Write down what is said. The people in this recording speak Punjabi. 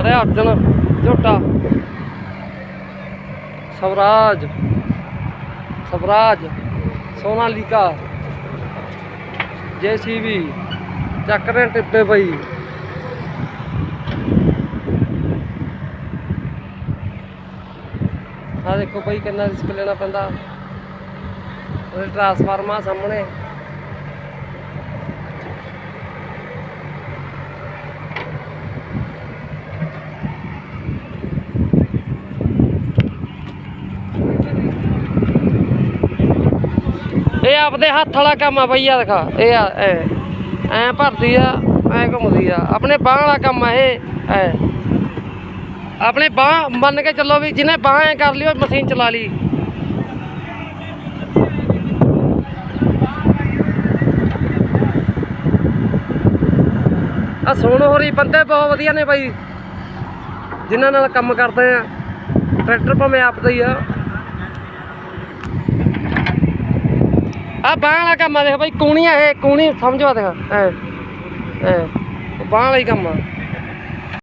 ਖੜਿਆ ਅਰਜਨ, ਝੋਟਾ। ਸਵਰਾਜ। ਸਵਰਾਜ ਸੋਨਾਲੀਕਾ ਜੇਸੀਬੀ, ਚੱਕ ਰਹੇ ਟਿੱਪੇ ਪਈ ਆ ਦੇਖੋ ਭਾਈ ਕਿੰਨਾ ਰਿਸਕ ਲੈਣਾ ਪੈਂਦਾ। ਉਹ ਟਰਾਂਸਫਾਰਮਰ ਸਾਹਮਣੇ। ਇਹ ਆਪਦੇ ਹੱਥ ਵਾਲਾ ਕੰਮ ਆ ਬਈ ਆ ਦਿਖਾ। ਇਹ ਆ, ਐ। ਐ ਭਰਦੀ ਆ, ਐ ਘੁੰਮਦੀ ਆ। ਆਪਣੇ ਬਾਹ ਵਾਲਾ ਕੰਮ ਆ ਇਹ, ਐ। ਆਪਣੇ ਬਾਹ ਮੰਨ ਕੇ ਚੱਲੋ ਵੀ ਜਿਹਨੇ ਬਾਹ ਐ ਕਰ ਲਈ ਮਸ਼ੀਨ ਚਲਾ ਲਈ। ਆ ਸੋਣ ਹੋਰੀ ਬੰਦੇ ਬਹੁਤ ਵਧੀਆ ਨੇ ਬਾਈ। ਜਿਨ੍ਹਾਂ ਨਾਲ ਕੰਮ ਕਰਦੇ ਆ। ਟਰੈਕਟਰ ਭਾਵੇਂ ਆਪਦਾ ਹੀ ਆ। ਆ ਬਾਹ ਵਾਲਾ ਕੰਮ ਆ ਦੇਖ ਬਾਈ ਕੂਣੀਆਂ ਇਹ ਕੂਣੀ ਸਮਝਵਾ ਦੇਖ, ਐ ਐ ਬਾਹ ਵਾਲਾ ਹੀ ਕੰਮ ਆ।